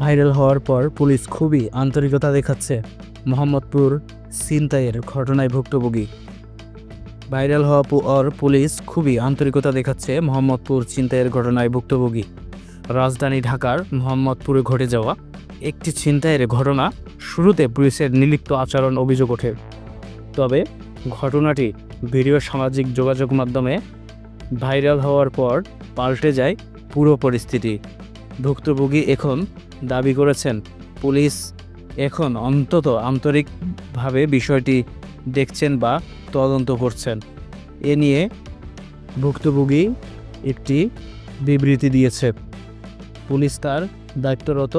Viral হওয়ার পর police খুবই আন্তরিকতা দেখাচ্ছে মোহাম্মদপুর ছিনতাইয়ের ঘটনায় ভুক্তভোগী। ভাইরাল হওয়া পর পুলিশ খুবই আন্তরিকতা দেখাচ্ছে মোহাম্মদপুর ছিনতাইয়ের ঘটনায় ভুক্তভোগী। রাজধানী ঢাকার মোহাম্মদপুরে ঘটে যাওয়া একটি ছিনতাইয়ের ঘটনা শুরুতে পুলিশের নিলিপ্ত আচরণ অভিযোগ ওঠে। তবে ঘটনাটি ভিডিও সামাজিক যোগাযোগ মাধ্যমে ভাইরাল হওয়ার পর পাল্টে যায় পুরো পরিস্থিতি। ভুক্তভোগী এখন দাবি করেছেন, পুলিশ এখন অন্তত আন্তরিকভাবে বিষয়টি দেখছেন বা তদন্ত করছেন। এ নিয়ে ভুক্তভোগী একটি বিবৃতি দিয়েছে। পুলিশ তার দায়িত্বরত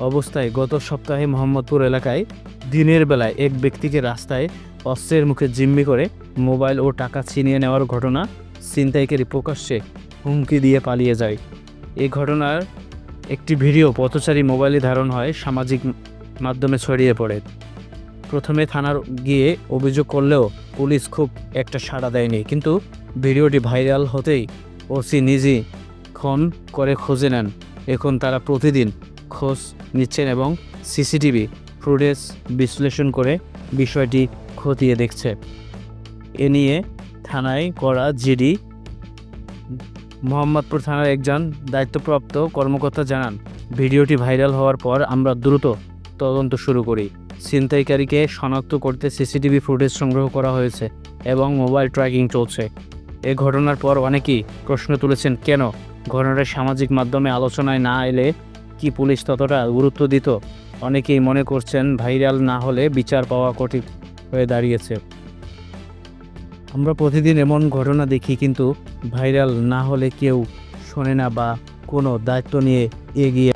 অবস্থায় গত সপ্তাহে মোহাম্মদপুর এলাকায় দিনের বেলায় এক ব্যক্তিকে রাস্তায় অস্ত্রের মুখে জিম্মি করে মোবাইল ও টাকা ছিনিয়ে নেওয়ার ঘটনা ছিনতাইকারী প্রকাশ্যে হুমকি দিয়ে পালিয়ে যায়। এই ঘটনার একটি ভিডিও পথচারী মোবাইলে ধারণ হয় সামাজিক মাধ্যমে ছড়িয়ে পড়ে। প্রথমে থানার গিয়ে অভিযোগ করলেও পুলিশ খুব একটা সাড়া দেয়নি। কিন্তু ভিডিওটি ভাইরাল হতেই ওসি নিজে খন করে খুঁজে নেন। এখন তারা প্রতিদিন খোঁজ নিচ্ছেন এবং সিসিটিভি ফুটেজ বিশ্লেষণ করে বিষয়টি খতিয়ে দেখছে। এ নিয়ে থানায় করা জিডি মোহাম্মদপুর থানার একজন দায়িত্বপ্রাপ্ত কর্মকর্তা জানান, ভিডিওটি ভাইরাল হওয়ার পর আমরা দ্রুত তদন্ত শুরু করি। ছিনতাইকারীকে শনাক্ত করতে সিসিটিভি ফুটেজ সংগ্রহ করা হয়েছে এবং মোবাইল ট্র্যাকিং চলছে। এ ঘটনার পর অনেকেই প্রশ্ন তুলেছেন, কেন? ঘটনাটা সামাজিক মাধ্যমে আলোচনায় না এলে কি পুলিশ ততটা গুরুত্ব দিত? অনেকেই মনে করছেন, ভাইরাল না হলে বিচার পাওয়া কঠিন হয়ে দাঁড়িয়েছে। আমরা প্রতিদিন এমন ঘটনা দেখি, কিন্তু ভাইরাল না হলে কেউ শোনে না বা কোনো দায়িত্ব নিয়ে এগিয়ে